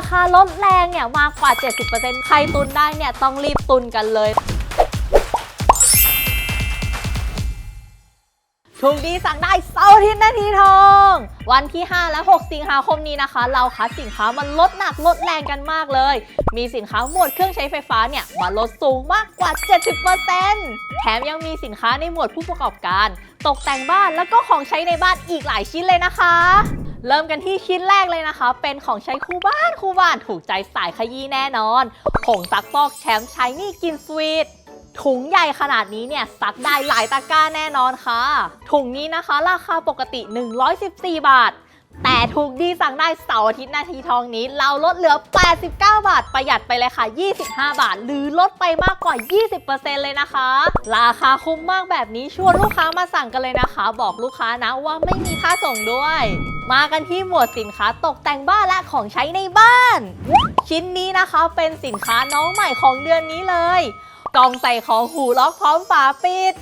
ราคาลดแรงเนี่ยมากกว่า 70%ใครตุนได้เนี่ยต้องรีบตุนกันเลย ถูกดีสั่งได้เสาร์อาทิตย์นาทีทอง วันที่ 5 และ 6 สิงหาคมนี้นะคะ เราคัดสินค้ามันลดหนักลดแรงกันมากเลย มีสินค้าหมวดเครื่องใช้ไฟฟ้าเนี่ยมาลดสูงมากกว่า 70%แถมยังมีสินค้าในหมวดผู้ประกอบการ ตกแต่งบ้านแล้วก็ของใช้ในบ้านอีกหลายชิ้นเลยนะคะ เริ่มกันที่ชิ้นแรกเลยนะคะ เป็นของใช้คู่บ้านคู่บ้านถูกใจสายขยี้แน่นอนผงซักฟอกแชมป์ใช้นี่กินสวีทถุงใหญ่ขนาดนี้เนี่ยซักได้หลายตะกร้าแน่นอนค่ะ ถุงนี้นะคะ ราคาปกติ 114 บาท แต่ถูกดีสั่งได้เสาร์อาทิตย์นาทีทองนี้ เราลดเหลือ 89 บาท ประหยัดไปเลยค่ะ 25 บาท หรือลดไปมากกว่า 20%เลยนะคะ ราคาคุ้มมากแบบนี้ชวนลูกค้ามาสั่งกันเลยนะคะ บอกลูกค้านะว่าไม่มีค่าส่งด้วยมากันที่หมวดสินค้าตกแต่งบ้านและของใช้ในบ้าน ชิ้นนี้นะคะเป็นสินค้าน้องใหม่ของเดือนนี้เลย กล่องใส่ของหูล็อกพร้อมฝาปิด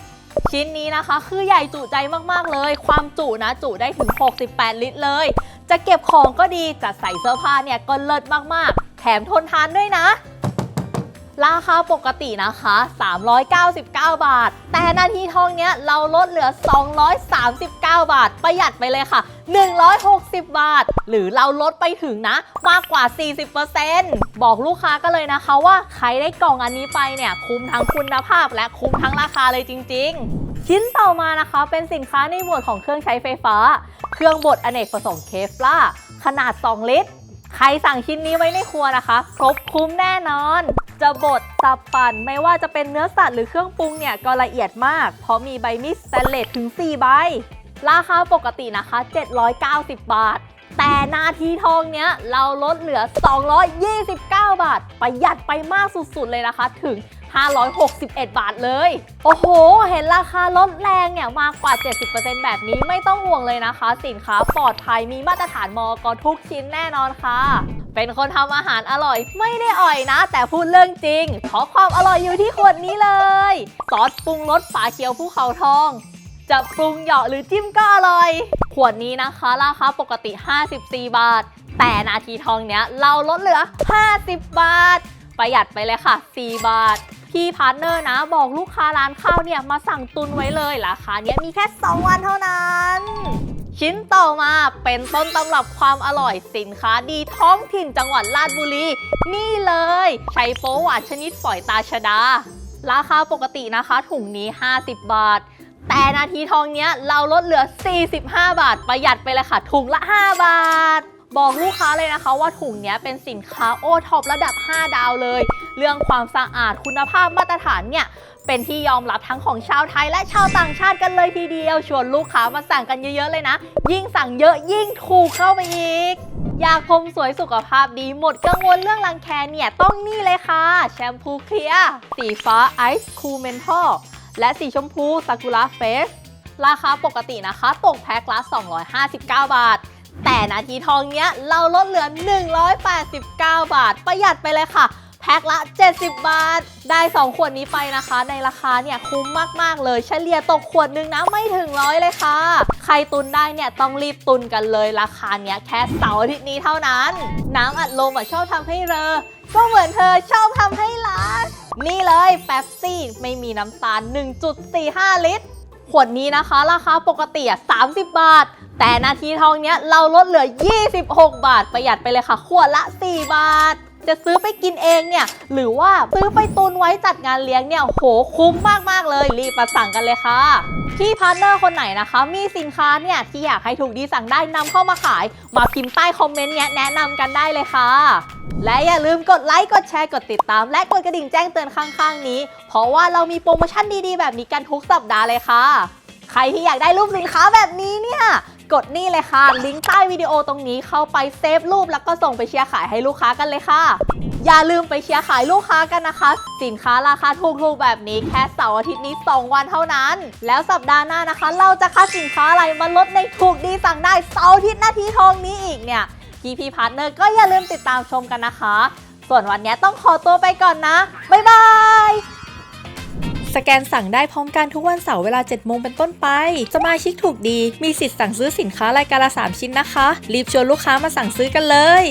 ชิ้นนี้นะคะ คือใหญ่จุใจมากๆเลย ความจุนะจุได้ถึง 68 ลิตรเลย จะเก็บของก็ดีจะใส่เสื้อผ้าเนี่ยก็เลิศมากๆ แถมทนทานด้วยนะ ราคาปกตินะคะ 399 บาท แต่นาทีทองเนี้ยเราลดเหลือ 239 บาท ประหยัดไปเลยค่ะ 160 บาท หรือเราลดไปถึงนะ มากกว่า 40%บอกลูกค้ากันเลยนะคะว่าใครได้กล่องอันนี้ไปเนี่ย คุ้มทั้งคุณภาพและคุ้มทั้งราคาเลยจริง ๆชิ้นต่อมานะคะเป็นสินค้าในหมวดของเครื่องใช้ไฟฟ้า เครื่องบดอเนกประสงค์เคฟล่าขนาด 2 ลิตร ใครสั่งชิ้นนี้ไว้ในครัวนะคะ ครบคุ้มแน่นอน จะบดสับปั่นไม่ว่าจะเป็นเนื้อสัตว์หรือเครื่องปรุงเนี่ยก็ละเอียดมาก เพราะมีใบมีดสแตนเลสถึง 4 ใบ ราคาปกตินะคะ 790 บาท แต่นาทีทองเนี้ยเราลดเหลือ 229 บาท ประหยัดไปมากสุดๆเลยนะคะถึง 561 บาทเลย โอ้โห เห็นราคาลดแรงเนี่ยมากกว่า 70%แบบนี้ไม่ต้องห่วงเลยนะคะ สินค้าปลอดภัยมีมาตรฐานมอกทุกชิ้นแน่นอนค่ะ เป็นคนทำอาหารอร่อยไม่ได้อ่อยนะ แต่พูดเรื่องจริงเพราะความอร่อยอยู่ที่ขวดนี้เลยซอสปรุงรสฝาเขียวภูเขาทอง จะปรุงเหยาะหรือจิ้มก็อร่อย ขวดนี้นะคะราคาปกติ 54 บาท แต่นาทีทองเนี้ยเราลดเหลือ 50 บาท ประหยัดไปเลยค่ะ 4 บาทพี่พาร์ทเนอร์นะ บอกลูกค้าร้านข้าวเนี่ยมาสั่งตุนไว้เลยราคาเนี้ยมีแค่ 2 วันเท่านั้น ชิ้นต่อมาเป็นต้นตำรับความอร่อยสินค้าดีท้องถิ่นจังหวัดราชบุรี นี่เลยไชัยโป๊หวานชนิดฝอยตาชดา ราคาปกตินะคะ ถุงนี้ 50 บาท แต่นาทีทองเนี้ยเราลดเหลือ 45 บาท ประหยัดไปเลยค่ะ ถุงละ 5 บาท บอกลูกค้าเลยนะคะว่าถุงนี้เป็นสินค้าโอท็อประดับ 5 ดาวเลย เรื่องความสะอาดคุณภาพมาตรฐานเนี่ยเป็นที่ยอมรับทั้งของชาวไทยและชาวต่างชาติกันเลยทีเดียว ชวนลูกค้ามาสั่งกันเยอะๆเลยนะ ยิ่งสั่งเยอะยิ่งถูกเข้าไปอีก อยากผมสวยสุขภาพดีหมดกังวลเรื่องรังแคเนี่ยต้องนี่เลยค่ะ แชมพูเคลียร์สีฟ้าไอซ์คูเมนทอลและสีชมพูซากุระเฟสราคาปกตินะคะ ตกแพ็คละ 259 บาท แต่นาทีทองเนี้ยเราลดเหลือ 189 บาท ประหยัดไปเลยค่ะ แพ็คละ 70 บาท ได้ 2 ขวดนี้ไปนะคะ ในราคาเนี่ยคุ้มมาก ๆ เลย เฉลี่ยตกขวดนึงนะไม่ถึงร้อยเลยค่ะ ใครตุนได้เนี่ยต้องรีบตุนกันเลย ราคาเนี้ยแค่เสาร์อาทิตย์นี้เท่านั้น น้ำอัดลมอะชอบทำให้เรอ ก็เหมือนเธอชอบทำให้ร้านนี่เลยแป๊บซี่ไม่มีน้ำตาล 1.45 ลิตร ขวดนี้นะคะ ราคาปกติอะ30 บาท แต่นาทีทองเนี้ยเราลดเหลือ 26 บาท ประหยัดไปเลยค่ะ ขวดละ 4 บาท จะซื้อไปกินเองเนี่ย หรือว่าซื้อไปตุนไว้จัดงานเลี้ยงเนี่ย โหคุ้มมาก ๆ เลย รีบมาสั่งกันเลยค่ะพี่พาร์ทเนอร์คนไหนนะคะ มีสินค้าเนี่ยที่อยากให้ถูกดีสั่งได้นำเข้ามาขาย มาพิมพ์ใต้คอมเมนต์เนี้ยแนะนำกันได้เลยค่ะ และอย่าลืมกดไลค์ กดแชร์ กดติดตาม และกดกระดิ่งแจ้งเตือนข้างๆ นี้ เพราะว่าเรามีโปรโมชั่นดีๆ แบบนี้กันทุกสัปดาห์เลยค่ะ ใครที่อยากได้รูปสินค้าแบบนี้เนี่ย กดนี่เลยค่ะ ลิงก์ใต้วิดีโอตรงนี้เข้าไปเซฟรูปแล้วก็ส่งไปเชียร์ขายให้ลูกค้ากันเลยค่ะ อย่าลืมไปเชียร์ขายลูกค้ากันนะคะ สินค้าราคาถูกๆแบบนี้แค่เสาร์อาทิตย์นี้ 2 วันเท่านั้น แล้วสัปดาห์หน้านะคะ เราจะคัดสินค้าอะไรมาลดในถูกดีสั่งได้เสาร์อาทิตย์นาทีทองนี้อีกเนี่ยพี่พีพาร์ทเนอร์ก็อย่าลืมติดตามชมกันนะคะ ส่วนวันนี้ต้องขอตัวไปก่อนนะบ๊ายบาย สแกนสั่งได้พร้อมกันทุกวันเสาร์เวลา 7 โมงเป็นต้นไป สมาชิกถูกดี มีสิทธิ์สั่งซื้อสินค้ารายการละ 3 ชิ้นนะคะ รีบชวนลูกค้ามาสั่งซื้อกันเลย